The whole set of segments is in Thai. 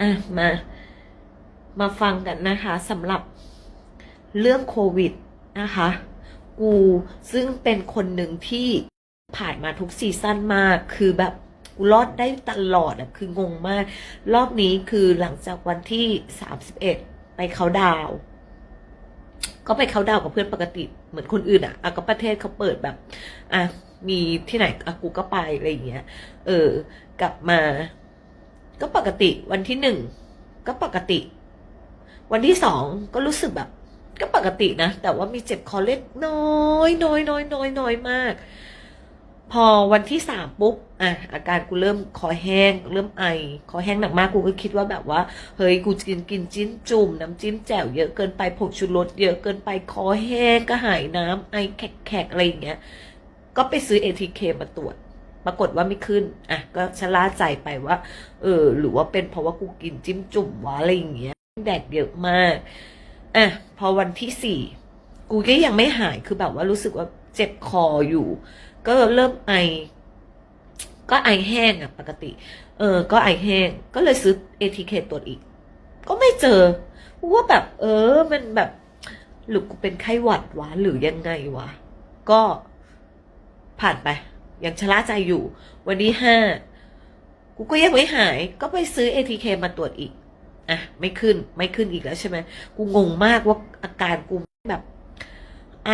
อะมา มาฟังกันนะคะสำหรับเรื่องโควิดนะคะ กูซึ่งเป็นคนหนึ่งที่ผ่านมาทุกซีซั่นมาก คือแบบกูรอดได้ตลอดอะคืองงมาก รอบนี้คือหลังจากวันที่31ไปเขาดาว ก็ไปเขาดาวกับเพื่อนปกติเหมือนคนอื่นอะอะก็ประเทศเขาเปิดแบบอะมีที่ไหนอะกูก็ไปอะไรอย่างเงี้ย เออกลับมา ก็ปกติวันที่หนึ่งก็ปกติ วันที่สองก็รู้สึกแบบ ก็ปกตินะ แต่ว่ามีเจ็บคอเล็กน้อยน้อยน้อยน้อยน้อยมาก พอวันที่สามปุ๊บอะอาการกูเริ่มคอแห้ง เริ่มไอ คอแห้งหนักมากกูก็คิดว่าแบบว่า เฮ้ยกูกินกินจิ้นจุ่มน้ำจิ้มแจ่วเยอะเกินไปผงชูรสเยอะเกินไปคอแห้งก็หายน้ำไอแขกๆอะไรอย่างเงี้ย ก็ไปซื้อ ATK มาตรวจ ปรากฏว่าไม่ขึ้น อะ ก็ชะล่าใจไปว่า เออ หรือว่าเป็นเพราะว่ากูกินจิ้มจุ่มวะอะไรอย่างเงี้ย แดกเยอะมาก อะ พอวันที่สี่กูก็ยังไม่หาย คือแบบว่ารู้สึกว่าเจ็บคออยู่ ก็เริ่มไอ ก็ไอแห้งอะ ปกติ เออ ก็ไอแห้ง ก็เลยซื้อ ATK ตรวจอีก ก็ไม่เจอกูว่าแบบ เออ มันแบบหรือกูเป็นไข้หวัดวะหรือยังไงวะ ก็ผ่านไป ยังชะล่าใจอยู่ วันที่ห้ากูก็ยังไม่หาย ก็ไปซื้อ ATK มาตรวจอีก อะ ไม่ขึ้น ไม่ขึ้นอีกแล้วใช่ไหม กูงงมากว่าอาการกูแบบ ไอ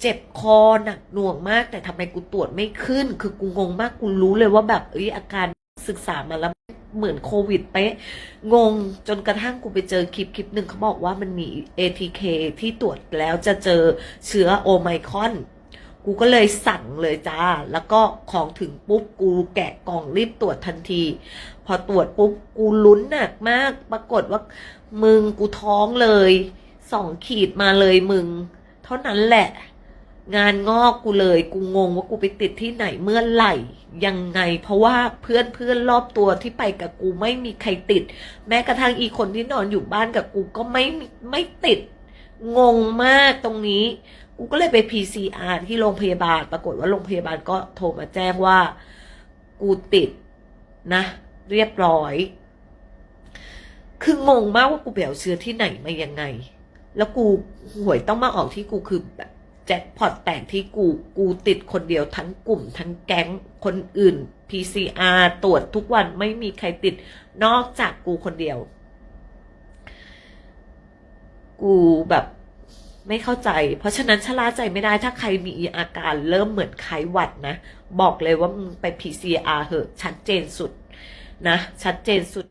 เจ็บคอหนักหน่วงมาก แต่ทำไมกูตรวจไม่ขึ้น คือกูงงมาก กูรู้เลยว่าแบบเอ้ยอาการศึกษามาแล้วเหมือนโควิดเป๊ะ งงจนกระทั่งกูไปเจอคลิปคลิปหนึ่งเขาบอกว่ามันมี ATK ที่ตรวจแล้วจะเจอเชื้อโอไมครอน กูก็เลยสั่งเลยจ้า แล้วก็ของถึงปุ๊บกูแกะกล่องรีบตรวจทันที พอตรวจปุ๊บกูลุ้นหนักมาก ปรากฏว่ามึงกูท้องเลยสองขีดมาเลยมึง เท่านั้นแหละ งานงอกกูเลยกูงงว่ากูไปติดที่ไหนเมื่อไหร่ ยังไง เพราะว่าเพื่อนเพื่อนรอบตัวที่ไปกับกูไม่มีใครติด แม้กระทั่งอีคนที่นอนอยู่บ้านกับกูก็ไม่ไม่ติด งงมากตรงนี้ กูก็เลยไป PCR ที่โรงพยาบาล ปรากฏว่าโรงพยาบาลก็โทรมาแจ้งว่า กูติดนะ เรียบร้อย คืองงมากว่ากูไปเอาเชื้อที่ไหนมายังไง แล้วกูหวยต้องมาออกที่กูคือแบบแจ็คพอตแตกที่กูกูติดคนเดียวทั้งกลุ่ม ทั้งแก๊งคนอื่น PCR ตรวจทุกวันไม่มีใครติดนอกจากกูคนเดียว กูแบบ ไม่เข้าใจ เพราะฉะนั้นชะล่าใจไม่ได้ถ้าใครมีอาการเริ่มเหมือนไข้หวัดนะ บอกเลยว่ามึงไป PCR เหอะชัดเจนสุดนะ ชัดเจนสุด